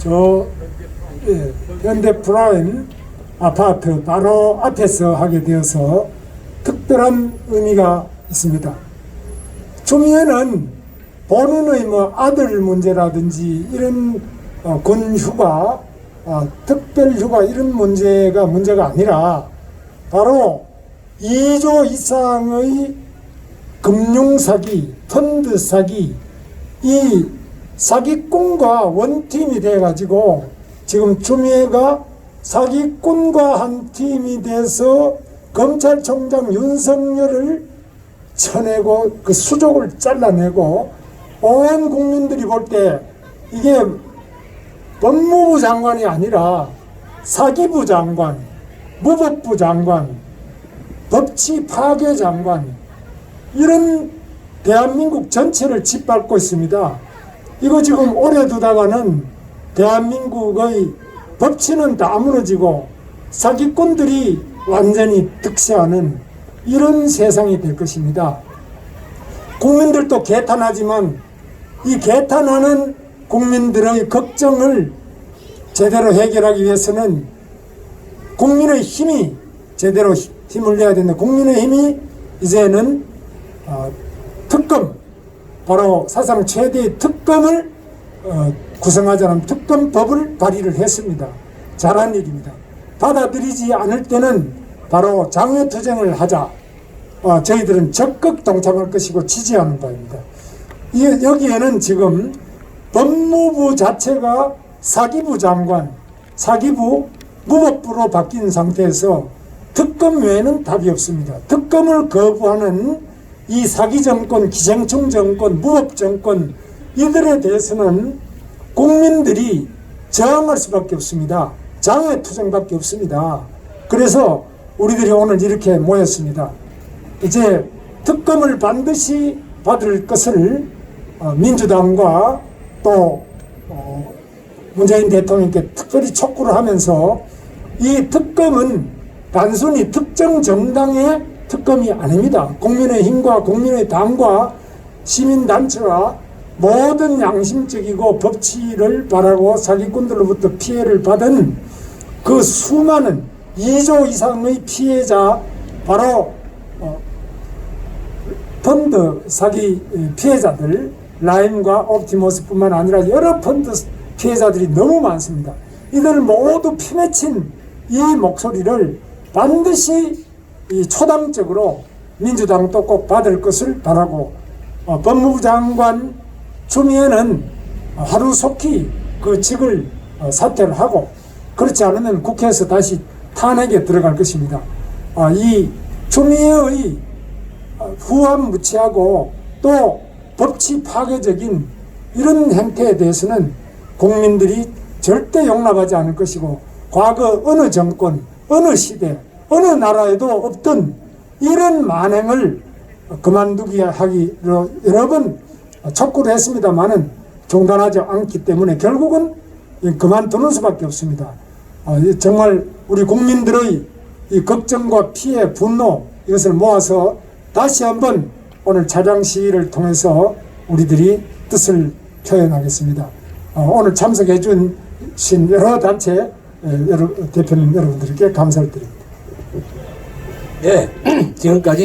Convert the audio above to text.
저 예, 현대 프라임 아파트 바로 앞에서 하게 되어서 특별한 의미가 있습니다. 초미에는 본인의 뭐 아들 문제라든지 이런 어, 군휴가, 어, 특별휴가 이런 문제가 문제가 아니라 바로 2조 이상의 금융사기, 펀드 사기, 이 사기꾼과 원팀이 돼가지고 지금 추미애가 사기꾼과 한 팀이 돼서 검찰총장 윤석열을 쳐내고 그 수족을 잘라내고 온 국민들이 볼 때 이게 법무부 장관이 아니라 사기부 장관, 무법부 장관, 법치 파괴 장관 이런 대한민국 전체를 짓밟고 있습니다. 이거 지금 오래 두다가는 대한민국의 법치는 다 무너지고 사기꾼들이 완전히 득세하는 이런 세상이 될 것입니다. 국민들도 개탄하지만 이 개탄하는 국민들의 걱정을 제대로 해결하기 위해서는 국민의 힘이 제대로 힘을 내야 된다. 국민의 힘이 이제는 어, 특검 바로 사상 최대의 특검을 어, 구성하자는 특검법을 발의를 했습니다. 잘한 일입니다. 받아들이지 않을 때는 바로 장외투쟁을 하자. 어, 저희들은 적극 동참할 것이고 지지하는 바입니다. 이, 여기에는 지금 법무부 자체가 사기부 장관, 사기부 무법부로 바뀐 상태에서 특검 외에는 답이 없습니다. 특검을 거부하는 이 사기 정권, 기생충 정권, 무법 정권 이들에 대해서는 국민들이 저항할 수밖에 없습니다. 장외 투쟁밖에 없습니다. 그래서 우리들이 오늘 이렇게 모였습니다. 이제 특검을 반드시 받을 것을 어, 민주당과 또 어, 문재인 대통령께 특별히 촉구를 하면서 이 특검은 단순히 특정 정당의 특검이 아닙니다. 국민의힘과 국민의당과 시민단체와 모든 양심적이고 법치를 바라고 사기꾼들로부터 피해를 받은 그 수많은 2조 이상의 피해자 바로 어, 펀드 사기 피해자들 라임과 옵티머스뿐만 아니라 여러 펀드 피해자들이 너무 많습니다. 이들 모두 피맺힌 이 목소리를 반드시 이 초당적으로 민주당도 꼭 받을 것을 바라고 어, 법무부 장관 추미애는 하루속히 그 직을 어, 사퇴를 하고 그렇지 않으면 국회에서 다시 탄핵에 들어갈 것입니다. 아, 이 추미애의 후한무치하고 또 법치 파괴적인 이런 행태에 대해서는 국민들이 절대 용납하지 않을 것이고 과거 어느 정권, 어느 시대, 어느 나라에도 없던 이런 만행을 그만두기 하기로 여러 번 촉구를 했습니다만은 중단하지 않기 때문에 결국은 그만두는 수밖에 없습니다. 어, 정말 우리 국민들의 이 걱정과 피해, 분노 이것을 모아서 다시 한번 오늘 차량 시위를 통해서 우리들이 뜻을 표현하겠습니다. 어, 오늘 참석해 주신 여러 단체 대표님 여러분들께 감사를 드립니다. 네, 지금까지